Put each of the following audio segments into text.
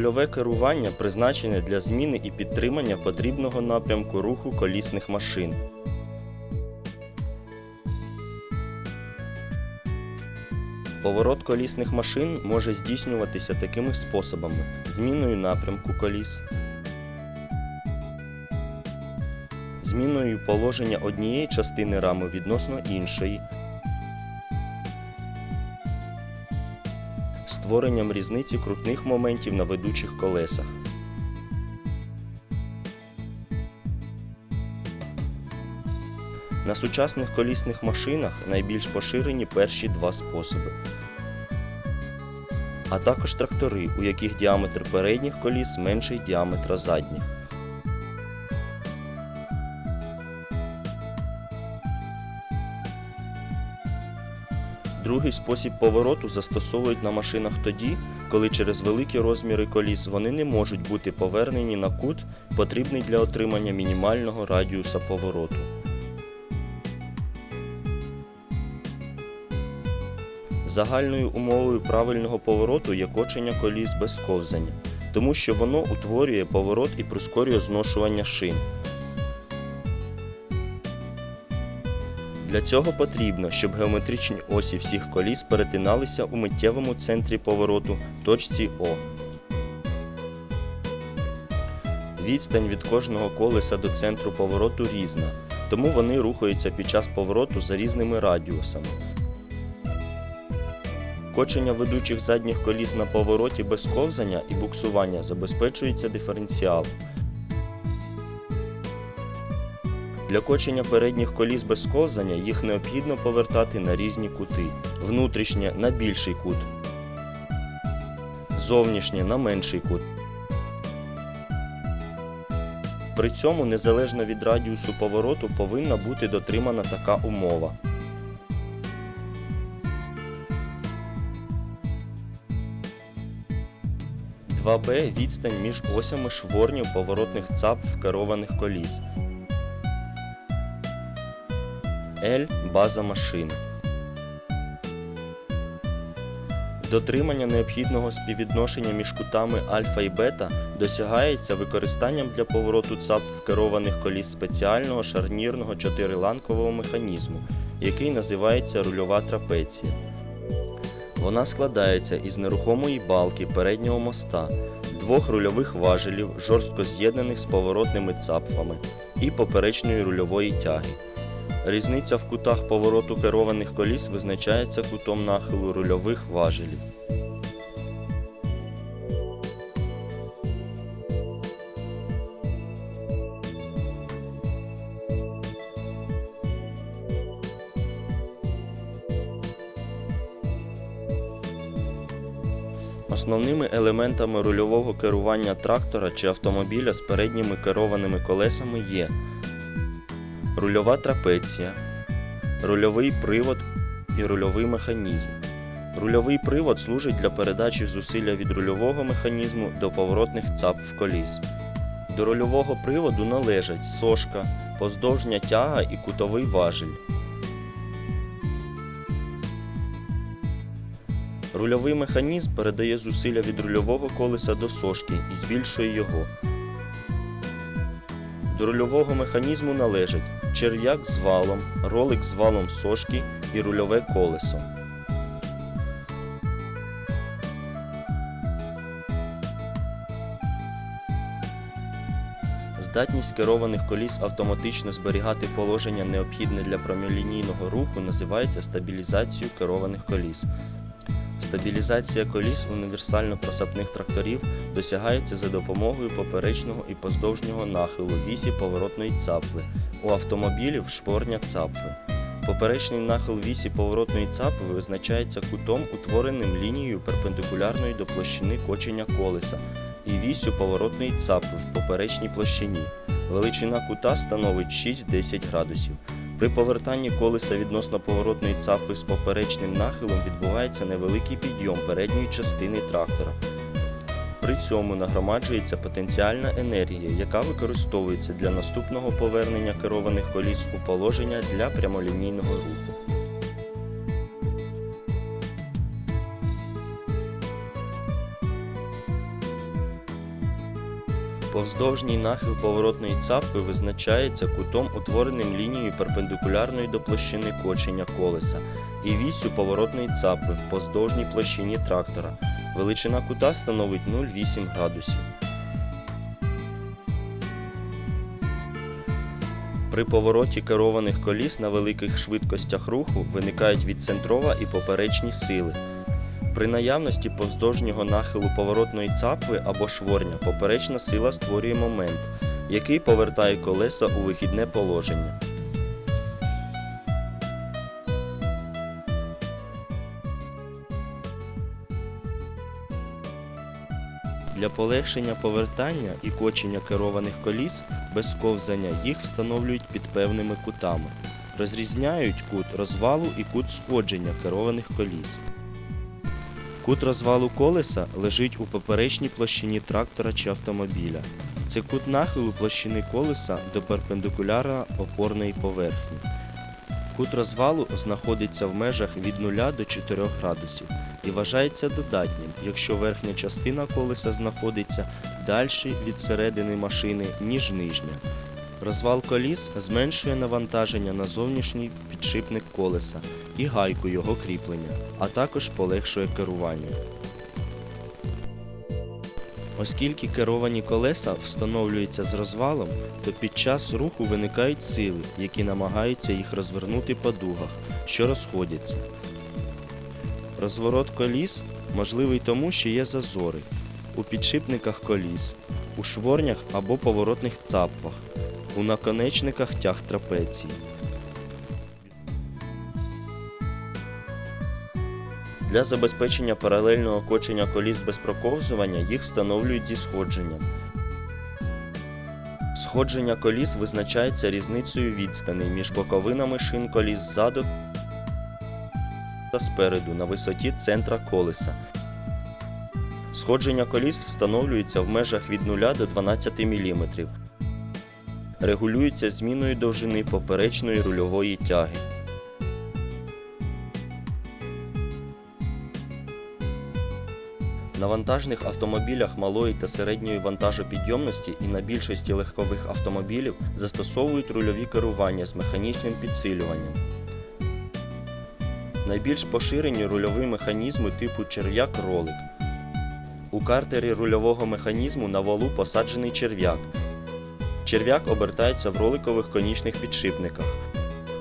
Рульове керування призначене для зміни і підтримання потрібного напрямку руху колісних машин. Поворот колісних машин може здійснюватися такими способами: зміною напрямку коліс, зміною положення однієї частини рами відносно іншої, створенням різниці крутних моментів на ведучих колесах. На сучасних колісних машинах найбільш поширені перші два способи. А також трактори, у яких діаметр передніх коліс менший діаметра задніх. Другий спосіб повороту застосовують на машинах тоді, коли через великі розміри коліс вони не можуть бути повернені на кут, потрібний для отримання мінімального радіуса повороту. Загальною умовою правильного повороту є кочення коліс без ковзання, тому що воно утворює поворот і прискорює зношування шин. Для цього потрібно, щоб геометричні осі всіх коліс перетиналися у миттєвому центрі повороту точці О. Відстань від кожного колеса до центру повороту різна, тому вони рухаються під час повороту за різними радіусами. Кочення ведучих задніх коліс на повороті без ковзання і буксування забезпечується диференціалом. Для кочення передніх коліс без ковзання їх необхідно повертати на різні кути. Внутрішнє на більший кут, зовнішнє на менший кут. При цьому незалежно від радіусу повороту повинна бути дотримана така умова. Два Б відстань між осями шворнів поворотних цапф керованих коліс. L – база машини. Дотримання необхідного співвідношення між кутами альфа і бета досягається використанням для повороту ЦАП керованих коліс спеціального шарнірного чотириланкового механізму, який називається рульова трапеція. Вона складається із нерухомої балки переднього моста, двох рульових важелів, жорстко з'єднаних з поворотними цапфами, і поперечної рульової тяги. Різниця в кутах повороту керованих коліс визначається кутом нахилу рульових важелів. Основними елементами рульового керування трактора чи автомобіля з передніми керованими колесами є рульова трапеція, рульовий привод і рульовий механізм. Рульовий привод служить для передачі зусилля від рульового механізму до поворотних цапф коліс. До рульового приводу належать сошка, поздовжня тяга і кутовий важіль. Рульовий механізм передає зусилля від рульового колеса до сошки і збільшує його. До рульового механізму належать черв'як з валом, ролик з валом сошки і рульове колесо. Здатність керованих коліс автоматично зберігати положення необхідне для прямолінійного руху називається стабілізацією керованих коліс. Стабілізація коліс універсально-просапних тракторів досягається за допомогою поперечного і поздовжнього нахилу вісі поворотної цапли, у автомобілів шворня цапли. Поперечний нахил вісі поворотної цапли визначається кутом, утвореним лінією перпендикулярною до площини кочення колеса і вісю поворотної цапли в поперечній площині. Величина кута становить 6-10 градусів. При повертанні колеса відносно поворотної цапли з поперечним нахилом відбувається невеликий підйом передньої частини трактора. При цьому нагромаджується потенціальна енергія, яка використовується для наступного повернення керованих коліс у положення для прямолінійного руху. Повздовжній нахил поворотної цапи визначається кутом, утвореним лінією перпендикулярною до площини кочення колеса і вісю поворотної цапи в повздовжній площині трактора. Величина кута становить 0,8 градусів. При повороті керованих коліс на великих швидкостях руху виникають відцентрова і поперечні сили. При наявності повздовжнього нахилу поворотної цапви або шворня поперечна сила створює момент, який повертає колеса у вихідне положення. Для полегшення повертання і кочення керованих коліс без ковзання їх встановлюють під певними кутами. Розрізняють кут розвалу і кут сходження керованих коліс. Кут розвалу колеса лежить у поперечній площині трактора чи автомобіля. Це кут нахилу площини колеса до перпендикуляра опорної поверхні. Кут розвалу знаходиться в межах від 0 до 4 градусів і вважається додатнім, якщо верхня частина колеса знаходиться далі від середини машини, ніж нижня. Розвал коліс зменшує навантаження на зовнішній підшипник колеса і гайку його кріплення, а також полегшує керування. Оскільки керовані колеса встановлюються з розвалом, то під час руху виникають сили, які намагаються їх розвернути по дугах, що розходяться. Розворот коліс можливий тому, що є зазори у підшипниках коліс, у шворнях або поворотних цапах, у наконечниках тяг трапеції. Для забезпечення паралельного кочення коліс без проковзування їх встановлюють зі сходженням. Сходження коліс визначається різницею відстаней між боковинами шин коліс ззаду та спереду на висоті центра колеса. Сходження коліс встановлюється в межах від 0 до 12 мм. Регулюється зміною довжини поперечної рульової тяги. На вантажних автомобілях малої та середньої вантажопідйомності і на більшості легкових автомобілів застосовують рульові керування з механічним підсилюванням. Найбільш поширені рульові механізми типу черв'як-ролик. У картері рульового механізму на валу посаджений черв'як. Черв'як обертається в роликових конічних підшипниках.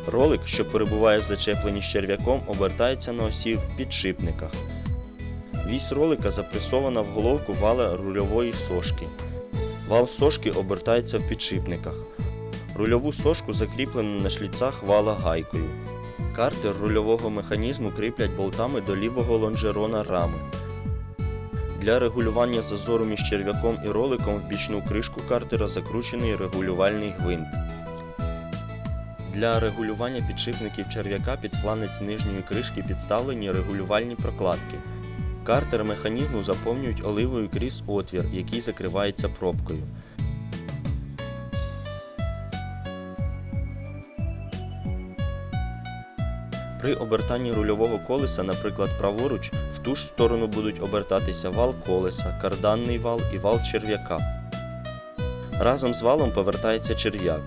Ролик, що перебуває в зачепленні з черв'яком, обертається на осі в підшипниках. Вісь ролика запресована в головку вала рульової сошки. Вал сошки обертається в підшипниках. Рульову сошку закріплено на шліцах вала гайкою. Картер рульового механізму кріплять болтами до лівого лонжерона рами. Для регулювання зазору між черв'яком і роликом в бічну кришку картера закручений регулювальний гвинт. Для регулювання підшипників черв'яка під фланець нижньої кришки підставлені регулювальні прокладки. Картер механізму заповнюють оливою крізь отвір, який закривається пробкою. При обертанні рульового колеса, наприклад, праворуч, в ту ж сторону будуть обертатися вал колеса, карданний вал і вал черв'яка. Разом з валом повертається черв'як.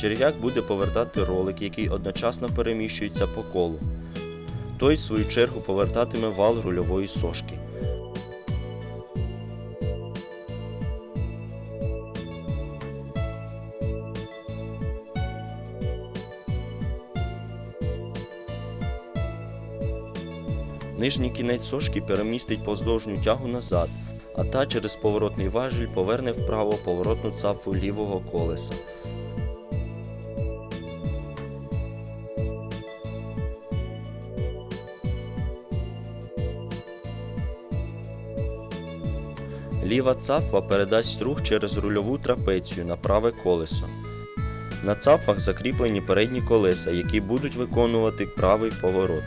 Черв'як буде повертати ролик, який одночасно переміщується по колу. Той, в свою чергу, повертатиме вал рульової сошки. Нижній кінець сошки перемістить повздовжню тягу назад, а та через поворотний важіль поверне вправо поворотну цапфу лівого колеса. Ліва цапфа передасть рух через рульову трапецію на праве колесо. На цапфах закріплені передні колеса, які будуть виконувати правий поворот.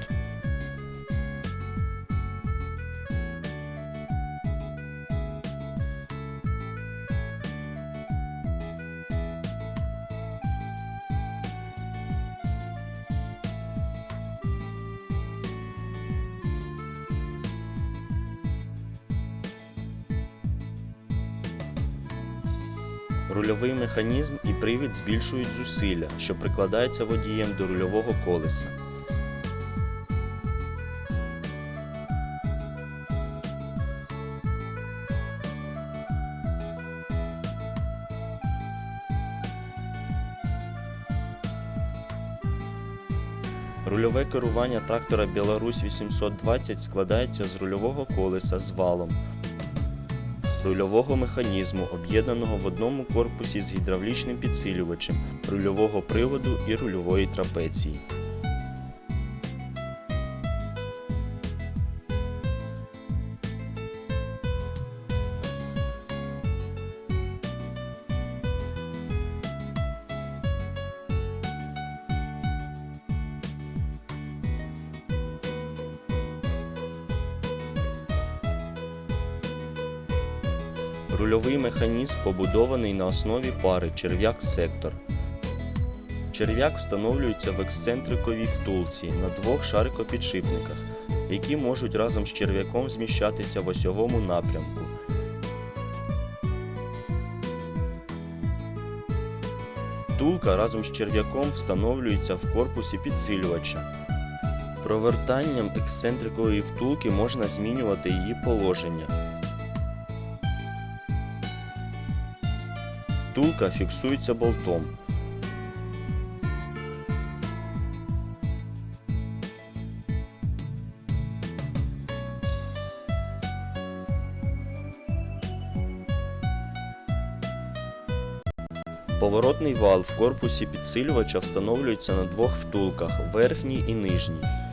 Рульовий механізм і привід збільшують зусилля, що прикладається водієм до рульового колеса. Рульове керування трактора Білорусь 820 складається з рульового колеса з валом, рульового механізму, об'єднаного в одному корпусі з гідравлічним підсилювачем, рульового приводу і рульової трапеції. Рульовий механізм побудований на основі пари черв'як-сектор. Черв'як встановлюється в ексцентриковій втулці на двох шарикопідшипниках, які можуть разом з черв'яком зміщатися в осьовому напрямку. Втулка разом з черв'яком встановлюється в корпусі підсилювача. Провертанням ексцентрикової втулки можна змінювати її положення. Втулка фіксується болтом. Поворотний вал в корпусі підсилювача встановлюється на двох втулках верхній і нижній.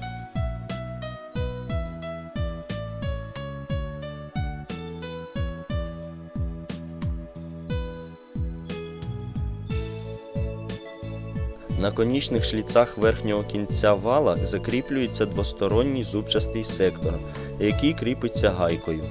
На конічних шліцах верхнього кінця вала закріплюється двосторонній зубчастий сектор, який кріпиться гайкою.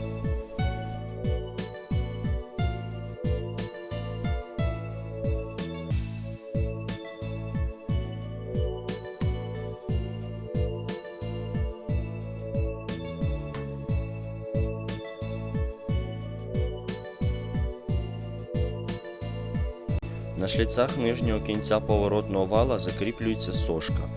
Шліцах нижнього кінця поворотного вала закріплюється сошка.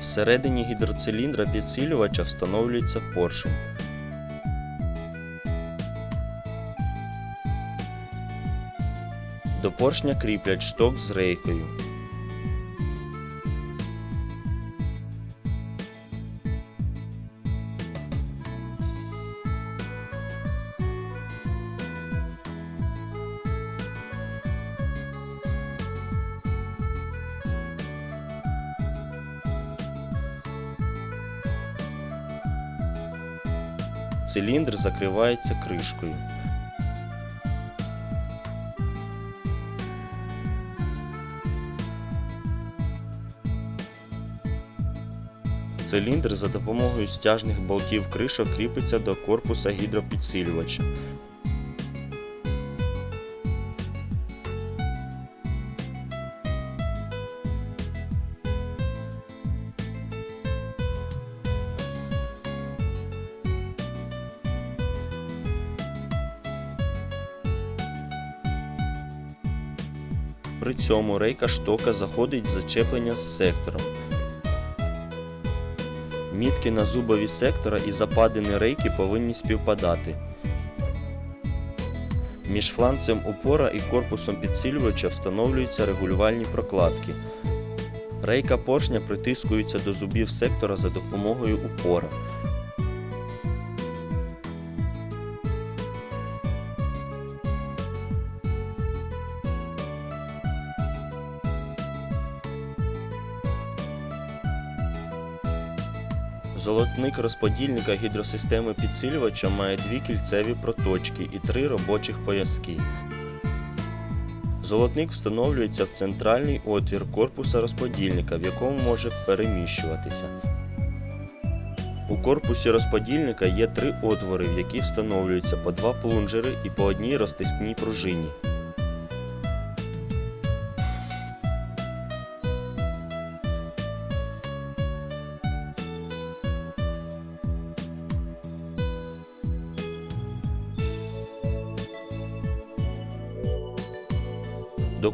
Всередині гідроциліндра підсилювача встановлюється поршень. До поршня кріплять шток з рейкою. Циліндр закривається кришкою. Циліндр за допомогою стяжних болтів кришок кріпиться до корпуса гідропідсилювача. При цьому рейка штока заходить в зачеплення з сектором. Мітки на зубові сектора і западини рейки повинні співпадати. Між фланцем упора і корпусом підсилювача встановлюються регулювальні прокладки. Рейка поршня притискується до зубів сектора за допомогою упора. Золотник розподільника гідросистеми підсилювача має дві кільцеві проточки і три робочих пояски. Золотник встановлюється в центральний отвір корпуса розподільника, в якому може переміщуватися. У корпусі розподільника є три отвори, в які встановлюються по два плунжери і по одній розтискній пружині.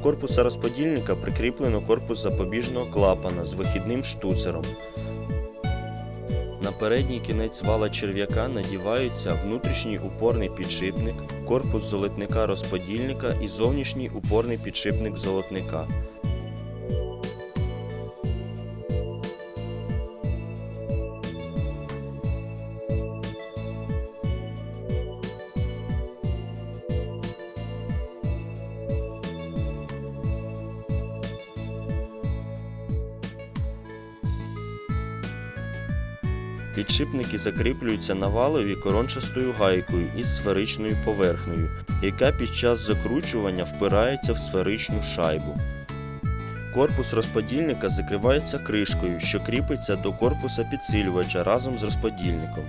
Корпуса розподільника прикріплено корпус запобіжного клапана з вихідним штуцером. На передній кінець вала черв'яка надіваються внутрішній упорний підшипник, корпус золотника розподільника і зовнішній упорний підшипник золотника. Підшипники закріплюються навалові корончастою гайкою із сферичною поверхнею, яка під час закручування впирається в сферичну шайбу. Корпус розподільника закривається кришкою, що кріпиться до корпуса підсилювача разом з розподільником.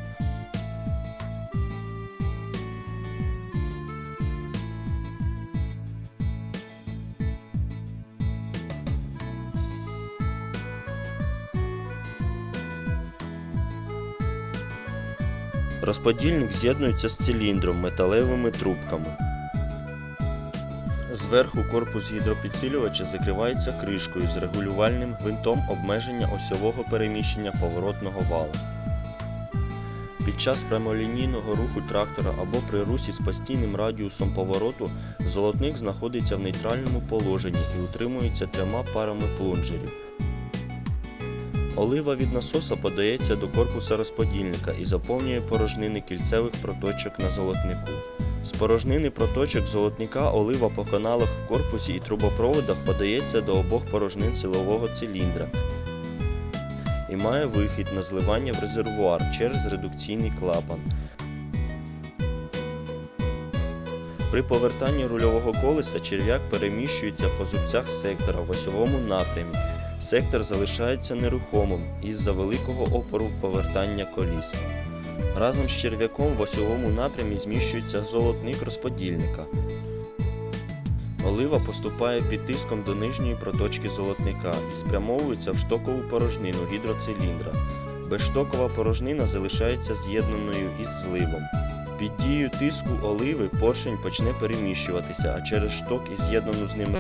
Розподільник з'єднується з циліндром металевими трубками. Зверху корпус гідропідсилювача закривається кришкою з регулювальним гвинтом обмеження осьового переміщення поворотного вала. Під час прямолінійного руху трактора або при русі з постійним радіусом повороту золотник знаходиться в нейтральному положенні і утримується трьома парами плунжерів. Олива від насоса подається до корпуса розподільника і заповнює порожнини кільцевих проточок на золотнику. З порожнини проточок золотника олива по каналах в корпусі і трубопроводах подається до обох порожнин силового циліндра і має вихід на зливання в резервуар через редукційний клапан. При повертанні рульового колеса черв'як переміщується по зубцях сектора в осьовому напрямі. Сектор залишається нерухомим із-за великого опору повертання коліс. Разом з черв'яком в осьовому напрямі зміщується золотник розподільника. Олива поступає під тиском до нижньої проточки золотника і спрямовується в штокову порожнину гідроциліндра. Безштокова порожнина залишається з'єднаною із зливом. Під дією тиску оливи поршень почне переміщуватися, а через шток і з'єднану з ним